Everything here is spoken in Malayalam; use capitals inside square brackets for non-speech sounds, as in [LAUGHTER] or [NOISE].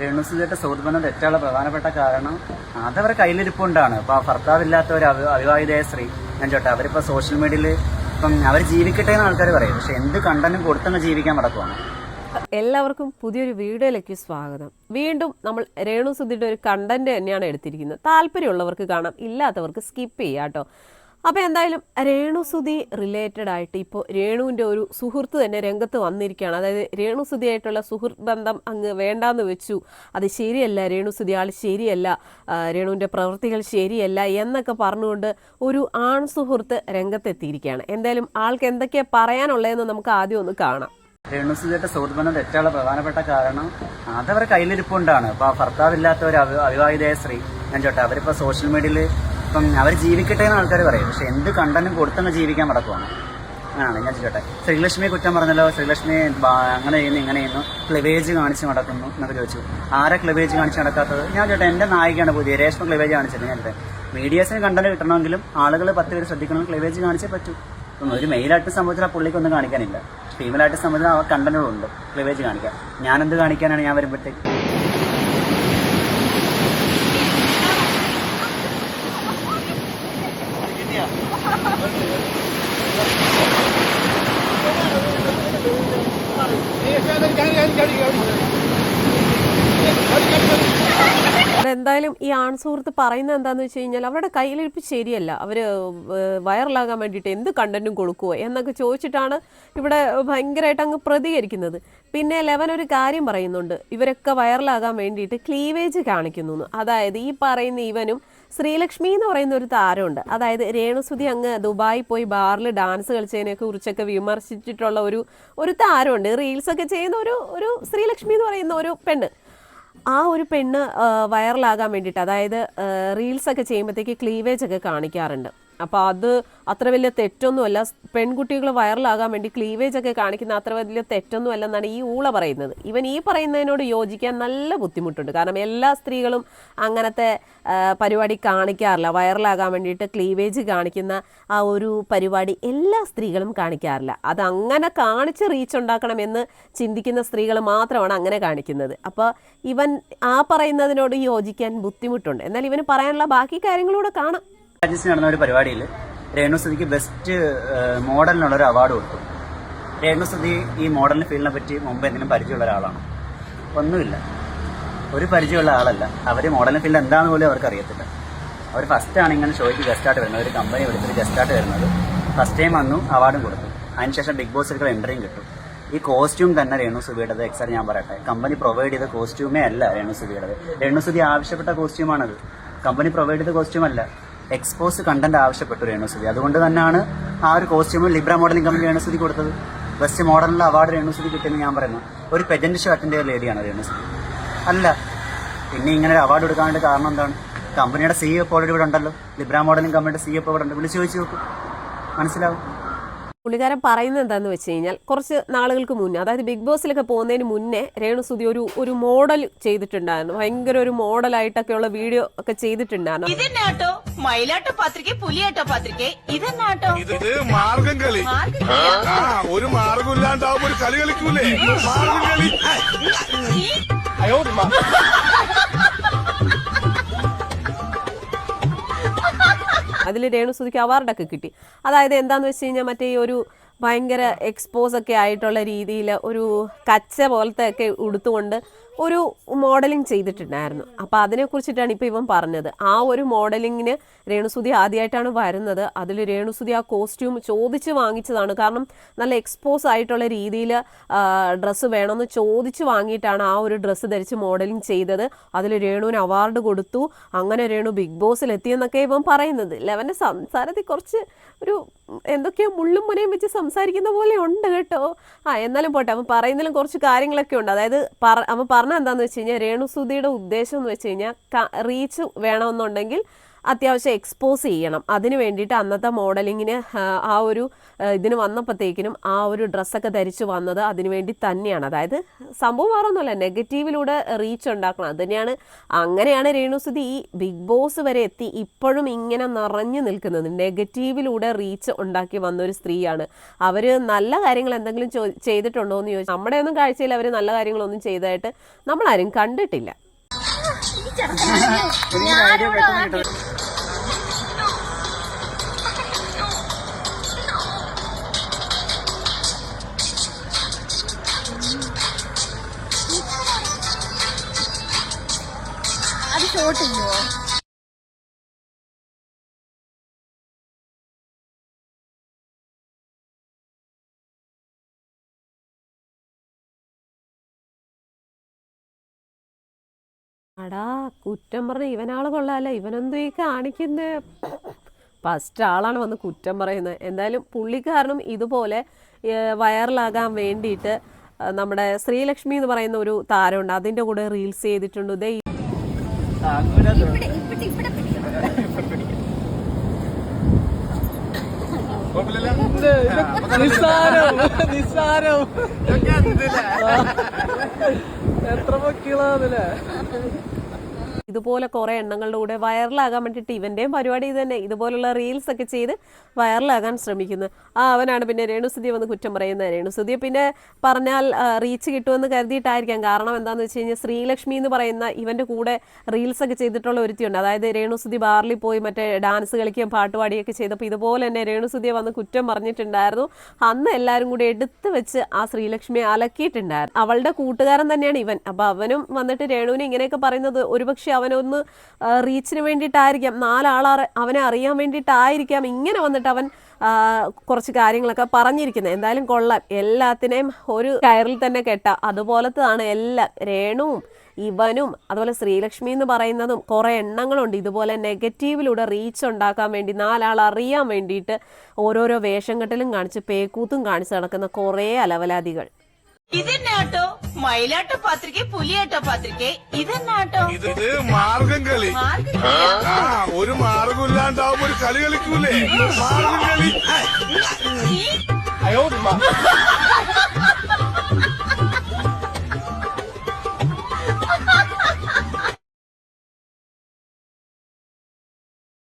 രേണുസുതിയുടെ സുഹൃത്തുബന്ധം തെറ്റാനുള്ള പ്രധാനപ്പെട്ട കാരണം അതവരെ കയ്യിലിരിപ്പുണ്ടാണ്. ഇപ്പൊ ഭർത്താവില്ലാത്ത ഒരു അവിവാഹിതയായ സ്ത്രീ ഞാൻ ചോട്ടെ അവരിപ്പോ സോഷ്യൽ മീഡിയയിൽ ഇപ്പം അവർ ജീവിക്കട്ടെ എന്ന് ആൾക്കാർ പറയും പക്ഷെ എന്ത് കണ്ടന്റും കൊടുത്തങ്ങ് ജീവിക്കാൻ നടക്കുവാണ് എല്ലാവർക്കും പുതിയൊരു വീഡിയോയിലേക്ക് സ്വാഗതം. വീണ്ടും നമ്മൾ രേണു സുധിയുടെ ഒരു കണ്ടന്റ് തന്നെയാണ് എടുത്തിരിക്കുന്നത്. താല്പര്യമുള്ളവർക്ക് കാണാം ഇല്ലാത്തവർക്ക് സ്കിപ്പ് ചെയ്യാം കേട്ടോ. അപ്പോൾ എന്തായാലും രേണു സുധി റിലേറ്റഡ് ആയിട്ട് ഇപ്പോൾ രേണുവിന്റെ ഒരു സുഹൃത്ത് തന്നെ രംഗത്ത് വന്നിരിക്കുകയാണ്. അതായത് രേണു സുധിയായിട്ടുള്ള സുഹൃത്ത് ബന്ധം അങ്ങ് വേണ്ടാന്ന് വെച്ചു. അത് ശരിയല്ല രേണു സുധി ആൾ ശരിയല്ല രേണുവിന്റെ പ്രവൃത്തികൾ ശരിയല്ല എന്നൊക്കെ പറഞ്ഞുകൊണ്ട് ഒരു ആൺ സുഹൃത്ത് രംഗത്തെത്തിയിരിക്കുകയാണ്. എന്തായാലും ആൾക്ക് എന്തൊക്കെയാണ് പറയാനുള്ളതെന്ന് നമുക്ക് ആദ്യം ഒന്ന് കാണാം. രേണുസുതിയുടെ സുഹൃത്തുബന്ധം തെറ്റാനുള്ള പ്രധാനപ്പെട്ട കാരണം അതവരുടെ കയ്യിലിരിപ്പുണ്ടാണ്. ഇപ്പൊ ഭർത്താവില്ലാത്ത ഒരു അവി- അവിവാഹിതയായ സ്ത്രീ ഞാൻ ചോട്ടെ അവരിപ്പോ സോഷ്യൽ മീഡിയയിൽ ഇപ്പം അവർ ജീവിക്കട്ടെ എന്ന് ആൾക്കാർ പറയും. പക്ഷെ എന്ത് കണ്ടന്റും കൊടുത്തങ്ങ് ജീവിക്കാൻ നടക്കുവാണ് അങ്ങനെയാണ് ഞാൻ ചോട്ടെ ശ്രീലക്ഷ്മിയെ കുറ്റം പറഞ്ഞല്ലോ. ശ്രീലക്ഷ്മി അങ്ങനെ ചെയ്യുന്നു ഇങ്ങനെ ചെയ്യുന്നു. ക്ലിവേജ് കാണിച്ച് നടക്കുന്നു എന്നൊക്കെ ചോദിച്ചു. ആരെ ക്ലിവേജ് കാണിച്ച് നടക്കാത്തത്? ഞാൻ ചോട്ടെ എന്റെ നായികയാണ് പുതിയ. രേഷ്മ ക്ലിവേജ് കാണിച്ചത് ഞാൻ മീഡിയാസിന് കണ്ടന്റ് കിട്ടണമെങ്കിലും ആളുകൾ പത്ത് പേര് ശ്രദ്ധിക്കണമെങ്കിൽ ക്ലിവേജ് കാണിച്ചേ പറ്റൂ. ഒരു മെയിലായിട്ട് സംബന്ധിച്ചാൽ ആ പുള്ളിക്കൊന്നും കാണിക്കാനില്ല. ഫീമെയിലായിട്ട് സംബന്ധിച്ചാൽ ആ കണ്ടന്റുകളുണ്ട് ക്ലിവേജ് കാണിക്കാൻ. ഞാനെന്ത് കാണിക്കാനാണ് ഞാൻ വരുമ്പോഴത്തേക്ക്? എന്തായാലും ഈ ആൺ സുഹൃത്ത് പറയുന്നത് എന്താന്ന് വെച്ച് കഴിഞ്ഞാൽ അവരുടെ കയ്യിലിരിപ്പ് ശരിയല്ല. അവർ വൈറലാകാൻ വേണ്ടിയിട്ട് എന്ത് കണ്ടന്റും കൊടുക്കുവോ എന്നൊക്കെ ചോദിച്ചിട്ടാണ് ഇവിടെ ഭയങ്കരമായിട്ട് അങ്ങ് പ്രതികരിക്കുന്നത്. പിന്നെ ലെവൻ ഒരു കാര്യം പറയുന്നുണ്ട്. ഇവരൊക്കെ വൈറലാകാൻ വേണ്ടിയിട്ട് ക്ലീവേജ് കാണിക്കുന്നു അതായത് ഈ പറയുന്ന ഇവനും ശ്രീലക്ഷ്മി എന്ന് പറയുന്ന ഒരു താരമുണ്ട്. അതായത് രേണുസുതി അങ്ങ് ദുബായി പോയി ബാറിൽ ഡാൻസ് കളിച്ചതിനെ കുറിച്ചൊക്കെ വിമർശിച്ചിട്ടുള്ള ഒരു ഒരു താരമുണ്ട്. റീൽസ് ഒക്കെ ചെയ്യുന്ന ഒരു ഒരു ശ്രീലക്ഷ്മി എന്ന് പറയുന്ന ഒരു പെണ്ണ്. ആ ഒരു പെണ്ണ് വൈറലാകാൻ വേണ്ടിയിട്ട് അതായത് റീൽസ് ഒക്കെ ചെയ്യുമ്പോഴത്തേക്ക് ക്ലീവേജ് ഒക്കെ കാണിക്കാറുണ്ട്. അപ്പോൾ അത് അത്ര വലിയ തെറ്റൊന്നുമല്ല. പെൺകുട്ടികൾ വൈറലാകാൻ വേണ്ടി ക്ലീവേജ് ഒക്കെ കാണിക്കുന്ന അത്ര വലിയ തെറ്റൊന്നുമല്ല എന്നാണ് ഈ ഊള പറയുന്നത്. ഇവൻ ഈ പറയുന്നതിനോട് യോജിക്കാൻ നല്ല ബുദ്ധിമുട്ടുണ്ട്. കാരണം എല്ലാ സ്ത്രീകളും അങ്ങനത്തെ പരിപാടി കാണിക്കാറില്ല. വൈറലാകാൻ വേണ്ടിയിട്ട് ക്ലീവേജ് കാണിക്കുന്ന ആ ഒരു പരിപാടി എല്ലാ സ്ത്രീകളും കാണിക്കാറില്ല. അത് അങ്ങനെ കാണിച്ച് റീച്ച് ഉണ്ടാക്കണമെന്ന് ചിന്തിക്കുന്ന സ്ത്രീകൾ മാത്രമാണ് അങ്ങനെ കാണിക്കുന്നത്. അപ്പോൾ ഇവൻ ആ പറയുന്നതിനോട് യോജിക്കാൻ ബുദ്ധിമുട്ടുണ്ട്. എന്നാൽ ഇവന് പറയാനുള്ള ബാക്കി കാര്യങ്ങളൂടെ കാണാം. രാജ്യത്ത് നടന്ന ഒരു പരിപാടിയിൽ രേണുസുതിക്ക് ബെസ്റ്റ് മോഡലിനുള്ള ഒരു അവാർഡ് കൊടുത്തു. രേണു സതി ഈ മോഡലിന് ഫീൽഡിനെ പറ്റി മുമ്പ് എന്തെങ്കിലും പരിചയമുള്ള ഒരാളാണ്. ഒന്നുമില്ല. ഒരു പരിചയമുള്ള ആളല്ല. അവർ മോഡലിന് ഫീൽഡ് എന്താണെന്ന് പോലും അവർക്ക് അറിയത്തില്ല. അവർ ഫസ്റ്റാണ് ഇങ്ങനെ ഷോയ്ക്ക് ഗസ്റ്റായിട്ട് വരുന്നത്. ഒരു കമ്പനി വിളിച്ചിട്ട് ഗസ്റ്റായിട്ട് വരുന്നത്. ഫസ്റ്റ് ടൈം വന്നു അവാർഡും കൊടുത്തു. അതിനുശേഷം ബിഗ് ബോസിലേക്ക് എൻട്രിയും കിട്ടും. ഈ കോസ്റ്റ്യൂം തന്നെ രേണു സുബിയുടേത് എക്സാർ ഞാൻ പറയട്ടെ. കമ്പനി പ്രൊവൈഡ് ചെയ്ത കോസ്റ്റ്യൂമേ അല്ല രേണു സുബിയുടേത് രേണു സുബി ആവശ്യപ്പെട്ട കോസ്റ്റ്യൂമാണത് കമ്പനി പ്രൊവൈഡ് ചെയ്ത കോസ്റ്റ്യൂം അല്ല. എക്സ്പോസ് കണ്ടന്റ് ആവശ്യപ്പെട്ടു രേണുസുതി അതുകൊണ്ട് തന്നെയാണ് ആ ഒരു കോസ്റ്റ്യൂം ലിബ്ര മോഡലിംഗ് കമ്പനി രേണുസുതി കൊടുത്തത്. ബെസ്റ്റ് മോഡലിനുള്ള അവാർഡ് രേണുസുതി കിട്ടിയെന്ന് ഞാൻ പറയുന്നു. ഒരു പെജന്റ് ഷോ അറ്റൻഡ് ചെയ്ത ലേഡിയാണ് രേണുസുതി അല്ല പിന്നെ ഇങ്ങനെ ഒരു അവാർഡ് എടുക്കാനുള്ള കാരണം എന്താണ്? കമ്പനിയുടെ സി എഫ് ഓൾറെഡി ഇവിടെ ഉണ്ടല്ലോ. ലിബ്ര മോഡലിംഗ് കമ്പനിയുടെ സി എഫ് ഇവിടെ ഉണ്ട്. വിളിച്ചു ചോദിച്ചു നോക്കും. മനസ്സിലാവും? പുള്ളിക്കാരൻ പറയുന്നത് എന്താന്ന് വെച്ച് കഴിഞ്ഞാൽ കുറച്ച് നാളുകൾക്ക് മുന്നേ അതായത് ബിഗ് ബോസിലൊക്കെ പോകുന്നതിന് മുന്നേ രേണുസുതി ഒരു ഒരു മോഡൽ ചെയ്തിട്ടുണ്ടായിരുന്നു. ഭയങ്കര ഒരു മോഡലായിട്ടൊക്കെയുള്ള വീഡിയോ ഒക്കെ ചെയ്തിട്ടുണ്ടായിരുന്നു. ഇതെന്നാട്ടോ? മയിലാട്ട പാത്രിക പുലിയാട്ട പാത്രിക ഇതെന്നാട്ടോ? ഇത് മാർഗം കളി. ആ ഒരു മാർഗം ഇല്ലാണ്ടാവുമ്പോ ഒരു കളി കളിക്കൂലേ? മാർഗം കളി. അതിൽ രേണുസുതിക്ക് അവാർഡൊക്കെ കിട്ടി. അതായത് എന്താണെന്ന് വെച്ച് കഴിഞ്ഞാൽ മറ്റേ ഈ ഒരു ഭയങ്കര എക്സ്പോസ് ഒക്കെ ആയിട്ടുള്ള രീതിയിൽ ഒരു കച്ച പോലത്തെ ഒക്കെ ഉടുത്തുകൊണ്ട് ഒരു മോഡലിംഗ് ചെയ്തിട്ടുണ്ടായിരുന്നു. അപ്പോൾ അതിനെക്കുറിച്ചിട്ടാണ് ഇപ്പോൾ ഇവൻ പറഞ്ഞത്. ആ ഒരു മോഡലിങ്ങിന് രേണുസുതി ആദ്യമായിട്ടാണ് വരുന്നത്. അതിൽ രേണുസുതി ആ കോസ്റ്റ്യൂം ചോദിച്ച് വാങ്ങിച്ചതാണ്. കാരണം നല്ല എക്സ്പോസ് ആയിട്ടുള്ള രീതിയിൽ ഡ്രസ്സ് വേണമെന്ന് ചോദിച്ച് വാങ്ങിയിട്ടാണ് ആ ഒരു ഡ്രസ്സ് ധരിച്ച് മോഡലിംഗ് ചെയ്തത്. അതിൽ രേണുവിന് അവാർഡ് കൊടുത്തു. അങ്ങനെ രേണു ബിഗ് ബോസിൽ എത്തിയെന്നൊക്കെ ഇവൻ പറയുന്നത്. ലെവന്റെ സംസാരത്തിൽ കുറച്ച് ഒരു എന്തൊക്കെയോ മുള്ളും മുനയും വെച്ച് സംസാരിക്കുന്ന പോലെ ഉണ്ട് കേട്ടോ. ആ എന്നാലും പോട്ടെ അവൻ പറയുന്നതിലും കുറച്ച് കാര്യങ്ങളൊക്കെ ഉണ്ട്. അതായത് പറ അവൻ പറഞ്ഞ എന്താണെന്ന് വെച്ച് കഴിഞ്ഞാൽ രേണുസുതിയുടെ ഉദ്ദേശം എന്ന് വെച്ച് കഴിഞ്ഞാൽ റീച്ച് വേണമെന്നുണ്ടെങ്കിൽ അത്യാവശ്യം എക്സ്പോസ് ചെയ്യണം. അതിന് വേണ്ടിയിട്ട് അന്നത്തെ മോഡലിങ്ങിന് ആ ഒരു ഇതിന് വന്നപ്പോഴത്തേക്കിനും ആ ഒരു ഡ്രസ്സൊക്കെ ധരിച്ച് വന്നത് അതിനു വേണ്ടി തന്നെയാണ്. അതായത് സംഭവം വേറൊന്നുമല്ല നെഗറ്റീവിലൂടെ റീച്ച് ഉണ്ടാക്കണം. അത് തന്നെയാണ്. അങ്ങനെയാണ് രേണുസുതി ഈ ബിഗ് ബോസ് വരെ എത്തി ഇപ്പോഴും ഇങ്ങനെ നിറഞ്ഞു നിൽക്കുന്നത്. നെഗറ്റീവിലൂടെ റീച്ച് ഉണ്ടാക്കി വന്ന ഒരു സ്ത്രീയാണ്. അവർ നല്ല കാര്യങ്ങൾ എന്തെങ്കിലും ചോ- ചെയ്തിട്ടുണ്ടോ എന്ന് ചോദിച്ചാൽ നമ്മുടെ ഒന്നും കാഴ്ചയിൽ അവർ നല്ല കാര്യങ്ങളൊന്നും ചെയ്തതായിട്ട് നമ്മളാരും കണ്ടിട്ടില്ല. [LAUGHS] [LAUGHS] അത് ഷോട്ട് ചെയ്യുമോ അടാ കുറ്റം പറഞ്ഞ ഇവനാൾ കൊള്ളാല്ല ഇവനെന്തോ ഈ കാണിക്കുന്ന. ഫസ്റ്റ് ആളാണ് വന്ന് കുറ്റം പറയുന്നത്. എന്തായാലും പുള്ളിക്കാരനും ഇതുപോലെ വൈറലാകാൻ വേണ്ടിയിട്ട് നമ്മുടെ ശ്രീലക്ഷ്മി എന്ന് പറയുന്ന ഒരു താരമുണ്ട്. അതിന്റെ കൂടെ റീൽസ് ചെയ്തിട്ടുണ്ട്. ദേ ഇവിടെ ഇവിടെ ഇവിടെ പിടിക്കണം നിസ്സാരം. നിസ്സാരം. എത്ര പൊക്കിളാന്നല്ലേ ഇതുപോലെ കുറേ എണ്ണങ്ങളുടെ കൂടെ വൈറലാകാൻ വേണ്ടിയിട്ട് ഇവന്റെയും പരിപാടി ഇത് തന്നെ. ഇതുപോലുള്ള റീൽസ് ഒക്കെ ചെയ്ത് വൈറലാകാൻ ശ്രമിക്കുന്നത് ആ അവനാണ് പിന്നെ രേണുസുതി വന്ന് കുറ്റം പറയുന്നത്. രേണുസുതിയെ പിന്നെ പറഞ്ഞാൽ റീച്ച് കിട്ടുമെന്ന് കരുതിയിട്ടായിരിക്കാം. കാരണം എന്താണെന്ന് വെച്ച് കഴിഞ്ഞാൽ ശ്രീലക്ഷ്മി എന്ന് പറയുന്ന ഇവന്റെ കൂടെ റീൽസ് ഒക്കെ ചെയ്തിട്ടുള്ള ഒരുത്തിയുണ്ട്. അതായത് രേണുസുതി ബാറിൽ പോയി മറ്റേ ഡാൻസ് കളിക്കുകയും പാട്ട് പാടിയൊക്കെ ചെയ്തപ്പോൾ ഇതുപോലെ തന്നെ രേണുസുതിയെ വന്ന് കുറ്റം പറഞ്ഞിട്ടുണ്ടായിരുന്നു. അന്ന് എല്ലാവരും കൂടി എടുത്തു വെച്ച് ആ ശ്രീലക്ഷ്മിയെ അലക്കിയിട്ടുണ്ടായിരുന്നു. അവളുടെ കൂട്ടുകാരൻ തന്നെയാണ് ഇവൻ. അപ്പോൾ അവനും വന്നിട്ട് രേണുവിനെ ഇങ്ങനെയൊക്കെ പറയുന്നത് ഒരുപക്ഷെ അവനൊന്ന് റീച്ചിന് വേണ്ടിയിട്ടായിരിക്കാം. നാലാളെ അവനെ അറിയാൻ വേണ്ടിയിട്ടായിരിക്കാം ഇങ്ങനെ വന്നിട്ട് അവൻ കുറച്ച് കാര്യങ്ങളൊക്കെ പറഞ്ഞിരിക്കുന്നത് എന്തായാലും കൊള്ളാം. എല്ലാത്തിനെയും ഒരു കയറിൽ തന്നെ കെട്ട. അതുപോലത്തതാണ് എല്ലാം. രേണുവും ഇവനും അതുപോലെ ശ്രീലക്ഷ്മി എന്ന് പറയുന്നതും കുറേ എണ്ണങ്ങളുണ്ട്. ഇതുപോലെ നെഗറ്റീവിലൂടെ റീച്ച് ഉണ്ടാക്കാൻ വേണ്ടി നാലാൾ അറിയാൻ വേണ്ടിയിട്ട് ഓരോരോ വേഷം കെട്ടലും കാണിച്ച് പേക്കൂത്തും കാണിച്ച് നടക്കുന്ന കുറേ അലവലാദികൾ. ഇതെന്നാട്ടോ മയിലാട്ട പാത്രികെ പുലിയാട്ടോ പാത്രികെ ഇതെന്നാട്ടോ ഇത് മാർഗം കളി. മാർഗം ആ ഒരു ഒരു കളി കളിക്കൂലേ? മാർഗം കളി. ഈ [LAUGHS]